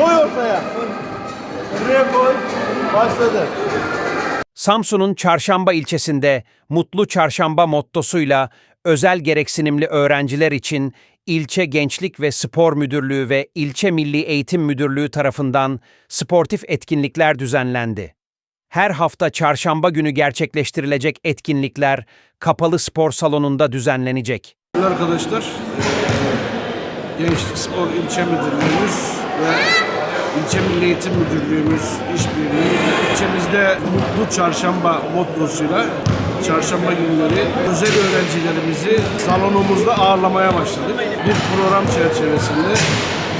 Koy ortaya. Buraya koy. Başladı. Samsun'un Çarşamba ilçesinde Mutlu Çarşamba mottosuyla özel gereksinimli öğrenciler için İlçe Gençlik ve Spor Müdürlüğü ve İlçe Milli Eğitim Müdürlüğü tarafından sportif etkinlikler düzenlendi. Her hafta çarşamba günü gerçekleştirilecek etkinlikler kapalı spor salonunda düzenlenecek. Arkadaşlar, Gençlik Spor İlçe Müdürlüğümüz ve İlçe Milli Eğitim Müdürlüğümüz işbirliği ilçemizde Mutlu Çarşamba mottosuyla çarşamba günleri özel öğrencilerimizi salonumuzda ağırlamaya başladık. Bir program çerçevesinde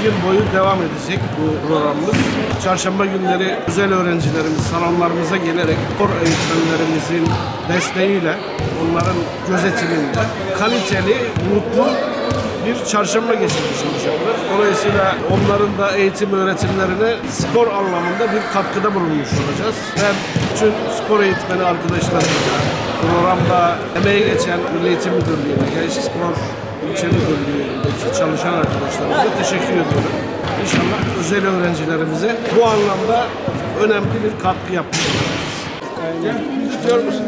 yıl boyu devam edecek bu programımız. Çarşamba günleri özel öğrencilerimiz salonlarımıza gelerek spor eğitmenlerimizin desteğiyle onların gözetiminde kaliteli, mutlu bir çarşamba geçirmiş olacaklar. Dolayısıyla onların da eğitim öğretimlerine spor anlamında bir katkıda bulunmuş olacağız. Ben bütün spor eğitmeni arkadaşlarımıza, programda emeği geçen Milli Eğitim Müdürlüğü'ne, Gençlik Spor İlçe Müdürlüğü'ndeki çalışan arkadaşlarımıza teşekkür ediyorum. İnşallah özel öğrencilerimize bu anlamda önemli bir katkı yapmış olacağız. İstiyor musun?